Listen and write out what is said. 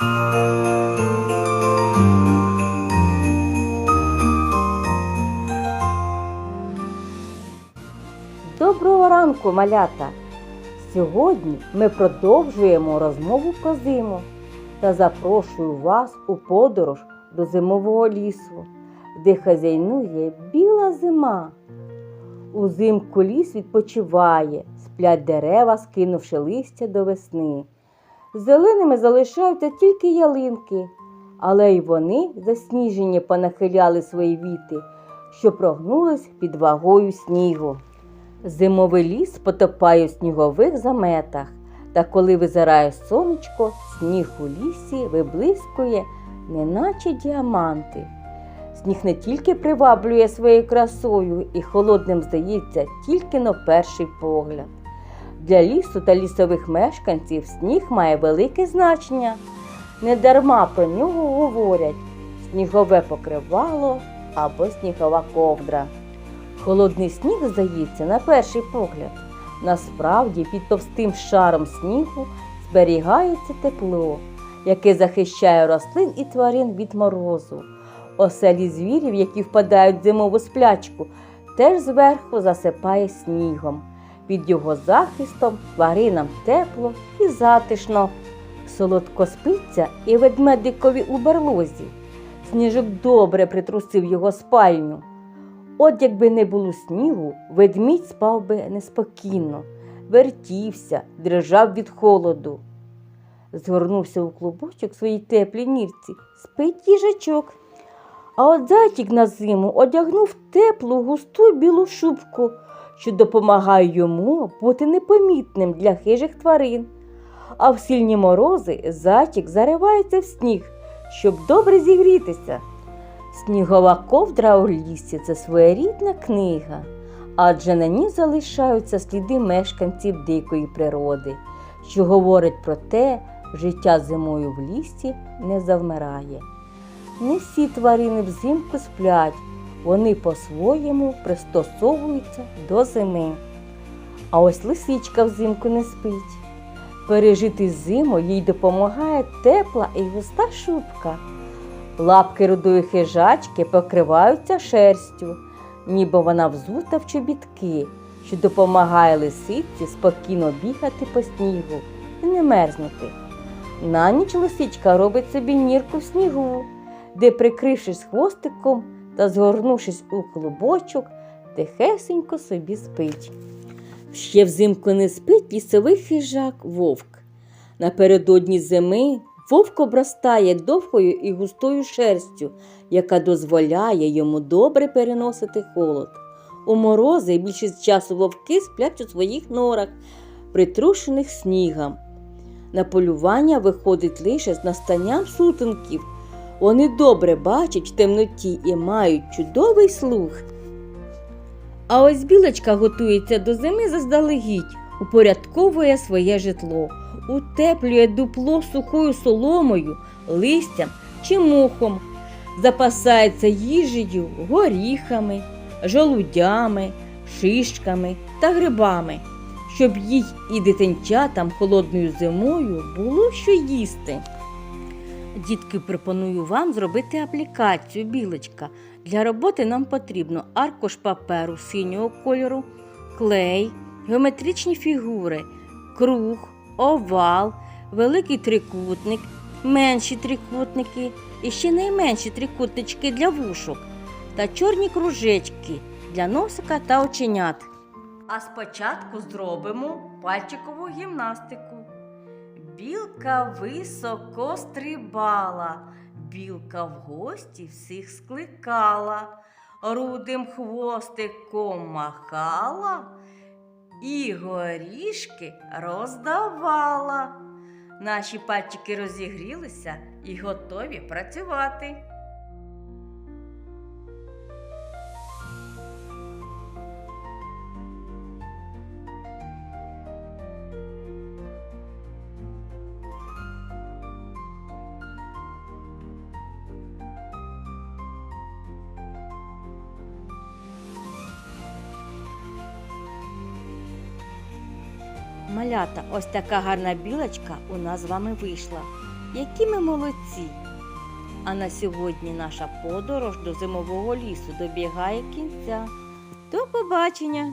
Доброго ранку, малята! Сьогодні ми продовжуємо розмову про зиму та запрошую вас у подорож до зимового лісу, де хазяйнує біла зима. Узимку ліс відпочиває, сплять дерева, скинувши листя до весни. Зеленими залишаються тільки ялинки, але й вони засніжені понахиляли свої віти, що прогнулись під вагою снігу. Зимовий ліс потопає у снігових заметах, та коли визирає сонечко, сніг у лісі виблискує, неначе діаманти. Сніг не тільки приваблює своєю красою і холодним здається тільки на перший погляд. Для лісу та лісових мешканців сніг має велике значення. Недарма про нього говорять снігове покривало або снігова ковдра. Холодний сніг, здається, на перший погляд. Насправді під товстим шаром снігу зберігається тепло, яке захищає рослин і тварин від морозу. Оселі звірів, які впадають в зимову сплячку, теж зверху засипає снігом. Під його захистом тваринам тепло і затишно. Солодко спиться і ведмедикові у берлозі. Сніжок добре притрусив його спальню. От якби не було снігу, ведмідь спав би неспокійно, вертівся, дрижав від холоду. Згорнувся у клубочок своїй теплій нірці, спить їжачок. А от зайчик на зиму одягнув теплу густу білу шубку, що допомагає йому бути непомітним для хижих тварин. А в сильні морози зайчик заривається в сніг, щоб добре зігрітися. Снігова ковдра у лісі це своєрідна книга, адже на ній залишаються сліди мешканців дикої природи, що говорить про те, життя зимою в лісі не завмирає. Не всі тварини взимку сплять, вони по-своєму пристосовуються до зими. А ось лисичка взимку не спить. Пережити зиму їй допомагає тепла і густа шубка. Лапки рудої хижачки покриваються шерстю, ніби вона взута в чобітки, що допомагає лисиці спокійно бігати по снігу і не мерзнути. На ніч лисичка робить собі нірку в снігу, де, прикрившись хвостиком та згорнувшись у клубочок, тихесенько собі спить. Ще взимку не спить лісовий хижак вовк. Напередодні зими вовк обростає довгою і густою шерстю, яка дозволяє йому добре переносити холод. У морози більшість часу вовки сплять у своїх норах, притрушених снігом. На полювання виходить лише з настанням сутінків. Вони добре бачать в темноті і мають чудовий слух. А ось білочка готується до зими заздалегідь, упорядковує своє житло, утеплює дупло сухою соломою, листям чи мухом, запасається їжею, горіхами, жолудями, шишками та грибами, щоб їй і дитинчатам холодною зимою було що їсти. Дітки, пропоную вам зробити аплікацію білочка. Для роботи нам потрібно аркуш паперу синього кольору, клей, геометричні фігури, круг, овал, великий трикутник, менші трикутники і ще найменші трикутнички для вушок та чорні кружечки для носика та оченят. А спочатку зробимо пальчикову гімнастику. Білка високо стрибала, білка в гості всіх скликала, рудим хвостиком махала і горішки роздавала. Наші пальчики розігрілися і готові працювати. Малята, ось така гарна білочка у нас з вами вийшла. які ми молодці. А на сьогодні наша подорож до зимового лісу добігає кінця. До побачення!